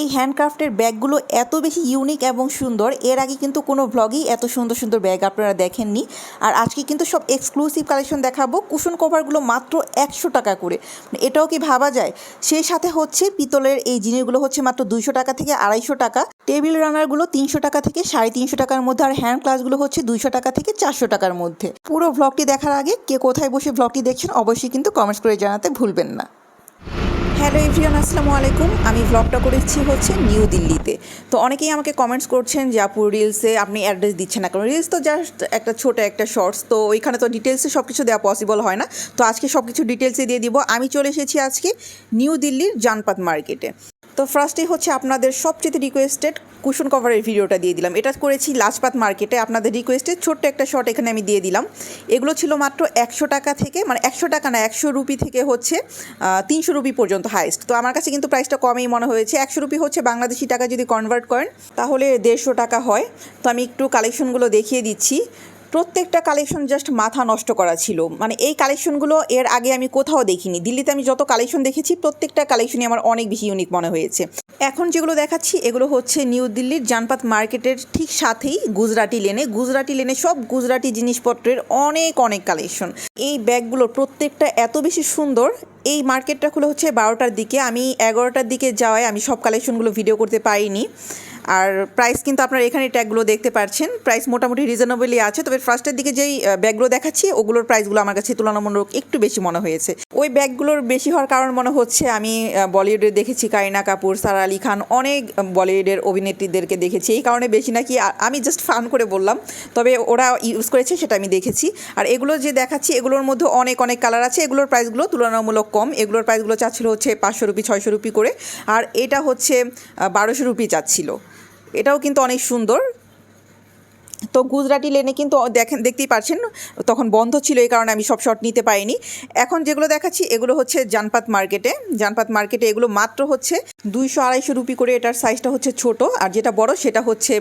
এই হ্যান্ডক্রাফটের ব্যাগগুলো এত বেশি ইউনিক এবং সুন্দর। এর আগে কিন্তু কোনো ভ্লগেই এত সুন্দর সুন্দর ব্যাগ আপনারা দেখেননি। আর আজকে কিন্তু সব এক্সক্লুসিভ কালেকশন দেখাবো। কুশন কভারগুলো মাত্র একশো টাকা করে। মানে এটাও কি ভাবা যায়? সেই সাথে হচ্ছে পিতলের এই জিনিসগুলো হচ্ছে মাত্র দুইশো টাকা থেকে আড়াইশো টাকা। টেবিল রানারগুলো তিনশো টাকা থেকে সাড়ে তিনশো টাকার মধ্যে আর হ্যান্ড ক্লাসগুলো হচ্ছে দুইশো টাকা থেকে চারশো টাকার মধ্যে। পুরো ভ্লগটি দেখার আগে কে কোথায় বসে ভ্লগটি দেখছেন অবশ্যই কিন্তু কমেন্টস করে জানাতে ভুলবেন না। হ্যালো এভরিওয়ান, আসসালামু আলাইকুম। আমি ভ্লগটা করেছি হচ্ছে নিউ দিল্লিতে। তো অনেকেই আমাকে কমেন্টস করছেন যে, আপু রিলসে আপনি অ্যাড্রেস দিচ্ছেন না কারণ রিলস তো জাস্ট একটা ছোটো একটা শর্টস তো ওইখানে তো ডিটেলসে সব কিছু দেওয়া পসিবল হয় না। তো আজকে সব কিছু ডিটেলসে দিয়ে দিব। আমি চলে এসেছি আজকে নিউ দিল্লির জানপাত মার্কেটে তো ফার্স্টেই হচ্ছে আপনাদের সবচেয়ে রিকোয়েস্টেড কুশন কভারের ভিডিওটা দিয়ে দিলাম। এটা করেছি লাজপাত মার্কেটে আপনাদের রিকোয়েস্টে ছোট্ট একটা শট এখানে আমি দিয়ে দিলাম। এগুলো ছিল মাত্র একশো টাকা থেকে মানে একশো টাকা না, একশো রুপি থেকে হচ্ছে তিনশো রুপি পর্যন্ত হাইস্ট তো আমার কাছে কিন্তু প্রাইসটা কমেই মনে হয়েছে। একশো রুপি হচ্ছে বাংলাদেশি টাকা যদি কনভার্ট করেন, তাহলে দেড়শো টাকা হয়। তো আমি একটু কালেকশনগুলো দেখিয়ে দিচ্ছি। প্রত্যেকটা কালেকশন জাস্ট মাথা নষ্ট করা ছিল। মানে এই কালেকশনগুলো এর আগে আমি কোথাও দেখিনি। দিল্লিতে আমি যত কালেকশন দেখেছি, প্রত্যেকটা কালেকশনই আমার অনেক বেশি ইউনিক মনে হয়েছে। এখন যেগুলো দেখাচ্ছি, এগুলো হচ্ছে নিউ দিল্লির জানপাত মার্কেটের ঠিক সাথেই গুজরাটি লেনে গুজরাটি লেনে সব গুজরাটি জিনিসপত্রের অনেক অনেক কালেকশন এই ব্যাগগুলোর প্রত্যেকটা এত বেশি সুন্দর। এই মার্কেটটা খুলে হচ্ছে বারোটার দিকে। আমি এগারোটার দিকে যাওয়ায় আমি সব কালেকশনগুলো ভিডিও করতে পারিনি। আর প্রাইস কিন্তু আপনারা এখানে ট্যাগগুলো দেখতে পাচ্ছেন। প্রাইস মোটামুটি রিজনেবলই আছে, তবে ফার্স্টের দিকে যেই ব্যাগগুলো দেখাচ্ছি, ওগুলোর প্রাইসগুলো আমার কাছে তুলনামূলক একটু বেশি মনে হয়েছে। ওই ব্যাগগুলোর বেশি হওয়ার কারণ মনে হচ্ছে, আমি বলিউডে দেখেছি কারিনা কাপুর, সারা আলী খান, অনেক বলিউডের অভিনেত্রীদেরকে দেখেছি। এই কারণে বেশি নাকি আমি জাস্ট ফান করে বললাম, তবে ওরা ইউজ করেছে, সেটা আমি দেখেছি। আর এগুলো যে দেখাচ্ছি, এগুলোর মধ্যে অনেক অনেক কালার আছে, এগুলোর প্রাইসগুলো তুলনামূলক কম। এগুলোর প্রাইসগুলো চাচ্ছিল হচ্ছে পাঁচশো রুপি, ছয়শো রুপি করে। আর এটা হচ্ছে বারোশো রুপি চাচ্ছিল। এটাও কিন্তু অনেক সুন্দর। তো গুজরাটি লেনে কিন্তু দেখেন, দেখতেই পাচ্ছেন তখন বন্ধ ছিল এই কারণে আমি সব শট নিতে পারিনি। এখন যেগুলো দেখাচ্ছি, এগুলো হচ্ছে জানপাত মার্কেটে জানপাত মার্কেটে এগুলো মাত্র হচ্ছে দুইশো আড়াইশো রুপি করে, এটার সাইজটা হচ্ছে ছোট। আর যেটা বড়, সেটা হচ্ছে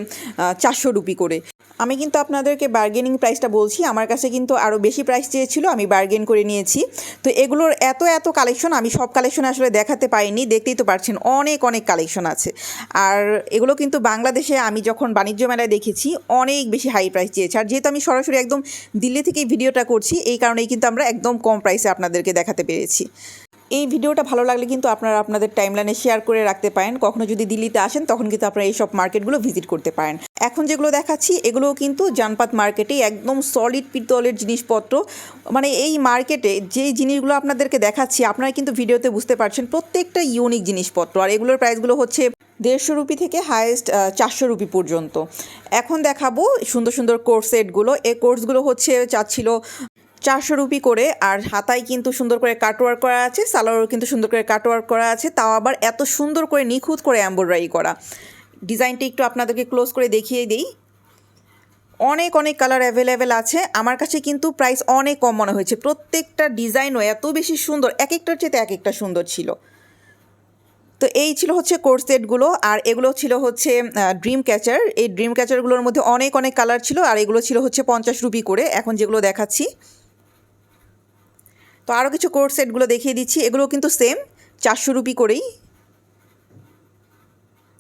চারশো রুপি করে। আমি কিন্তু আপনাদেরকে বার্গেনিং প্রাইসটা বলছি, আমার কাছে কিন্তু আরও বেশি প্রাইস চেয়েছিল, আমি বার্গেন করে নিয়েছি। তো এগুলোর এত এত কালেকশন আমি সব কালেকশন আসলে দেখাতে পাইনি দেখতেই তো পারছেন অনেক অনেক কালেকশন আছে। আর এগুলো কিন্তু বাংলাদেশে আমি যখন বাণিজ্য মেলায় দেখেছি, অনেক বেশি হাই প্রাইস চেয়েছে। আর যেহেতু আমি সরাসরি একদম দিল্লি থেকেই ভিডিওটা করছি, এই কারণেই কিন্তু আমরা একদম কম প্রাইসে আপনাদেরকে দেখাতে পেরেছি। এই ভিডিওটা ভালো লাগলে কিন্তু আপনারা আপনাদের টাইমলাইনে শেয়ার করে রাখতে পারেন। কখনো যদি দিল্লিতে আসেন, তখন কিন্তু আপনারা এইসব মার্কেটগুলো ভিজিট করতে পারেন। এখন যেগুলো দেখাচ্ছি, এগুলোও কিন্তু জানপাত মার্কেটে একদম সলিড পিতলের জিনিসপত্র। মানে এই মার্কেটে যে জিনিসগুলো আপনাদেরকে দেখাচ্ছি, আপনারা কিন্তু ভিডিওতে বুঝতে পারছেন প্রত্যেকটা ইউনিক জিনিসপত্র। আর এগুলোর প্রাইসগুলো হচ্ছে দেড়শো রুপি থেকে হায়েস্ট চারশো রুপি পর্যন্ত। এখন দেখাবো সুন্দর সুন্দর কোর্স সেটগুলো এই কোর্সগুলো হচ্ছে চাচ্ছিল চারশো রুপি করে, আর হাতায় কিন্তু সুন্দর করে কাটওয়ার্ক করা আছে, সালোয়ারও কিন্তু সুন্দর করে কাটওয়ার্ক করা আছে, তাও আবার এত সুন্দর করে নিখুঁত করে এম্ব্রয়ডারি করা। ডিজাইনটা একটু আপনাদেরকে ক্লোজ করে দেখিয়ে দিই। অনেক অনেক কালার অ্যাভেলেবেল আছে, আমার কাছে কিন্তু প্রাইস অনেক কম মনে হয়েছে, প্রত্যেকটা ডিজাইনও এত বেশি সুন্দর এক একটার চেয়ে এক একটা সুন্দর ছিল। তো এই ছিল হচ্ছে কোর্স সেটগুলো আর এগুলো ছিল হচ্ছে ড্রিম ক্যাচার এই ড্রিম ক্যাচারগুলোর মধ্যে অনেক অনেক কালার ছিল, আর এগুলো ছিল হচ্ছে পঞ্চাশ রুপি করে, এখন যেগুলো দেখাচ্ছি। তো আরও কিছু কোর্স সেটগুলো দেখিয়ে দিচ্ছি। এগুলো কিন্তু সেম চারশো রুপি করেই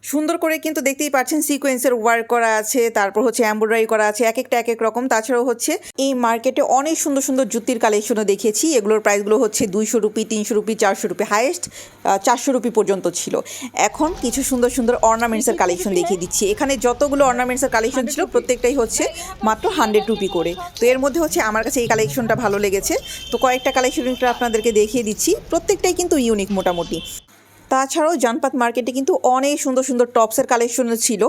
সুন্দর করে কিন্তু দেখতেই পাচ্ছেন সিকোয়েন্সের ওয়ার্ক করা আছে তারপর হচ্ছে এম্ব্রয়ডারি করা আছে এক একটা এক এক রকম। তাছাড়াও হচ্ছে এই মার্কেটে অনেক সুন্দর সুন্দর জুতির কালেকশনও দেখিয়েছি। এগুলোর প্রাইসগুলো হচ্ছে দুইশো রুপি তিনশো রুপি চারশো রুপি হায়েস্ট চারশো রুপি পর্যন্ত ছিল। এখন কিছু সুন্দর সুন্দর অর্নামেন্টসের কালেকশন দেখিয়ে দিচ্ছি। এখানে যতগুলো অর্নামেন্টসের কালেকশন ছিল প্রত্যেকটাই হচ্ছে মাত্র হান্ড্রেড রুপি করে। তো এর মধ্যে হচ্ছে আমার কাছে এই কালেকশনটা ভালো লেগেছে। তো কয়েকটা কালেকশন আপনাদেরকে দেখিয়ে দিচ্ছি। প্রত্যেকটাই কিন্তু ইউনিক মোটামুটি। তাছাড়াও জানপাত মার্কেটে কিন্তু অনেক সুন্দর সুন্দর টপসের কালেকশন ছিল।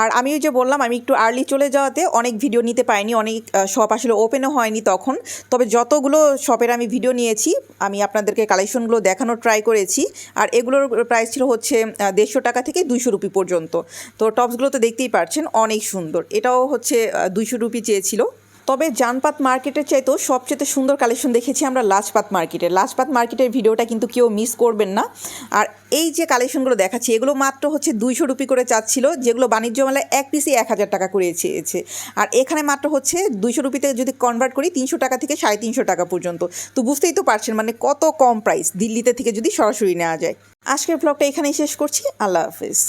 আর আমিও যে বললাম, আমি একটু আর্লি চলে যাওয়াতে অনেক ভিডিও নিতে পাইনি অনেক শপ আসলে ওপেনও হয়নি তখন। তবে যতগুলো শপের আমি ভিডিও নিয়েছি, আমি আপনাদেরকে কালেকশনগুলো দেখানোর ট্রাই করেছি। আর এগুলোর প্রাইস ছিল হচ্ছে দেড়শো টাকা থেকে দুইশো রুপি পর্যন্ত। তো টপসগুলো তো দেখতেই পারছেন, অনেক সুন্দর। এটাও হচ্ছে দুইশো রুপি চেয়েছিল। তবে জানপাত মার্কেটের চাইতেও সবচেয়ে সুন্দর কালেকশন দেখেছি আমরা লাজপাত মার্কেটে। লাজপাত মার্কেটের ভিডিওটা কিন্তু কেউ মিস করবেন না। আর এই যে কালেকশনগুলো দেখাচ্ছি, এগুলো মাত্র হচ্ছে দুইশো রুপি করে চাচ্ছিল, যেগুলো বাণিজ্য মেলায় এক পিসি এক হাজার টাকা করে চেয়েছে। আর এখানে মাত্র হচ্ছে দুইশো রুপিতে যদি কনভার্ট করি, তিনশো টাকা থেকে সাড়ে তিনশো টাকা পর্যন্ত। তো বুঝতেই তো পারছেন মানে কত কম প্রাইস দিল্লিতে থেকে যদি সরাসরি নেওয়া যায়। আজকের ব্লগটা এখানেই শেষ করছি। আল্লাহ হাফিজ।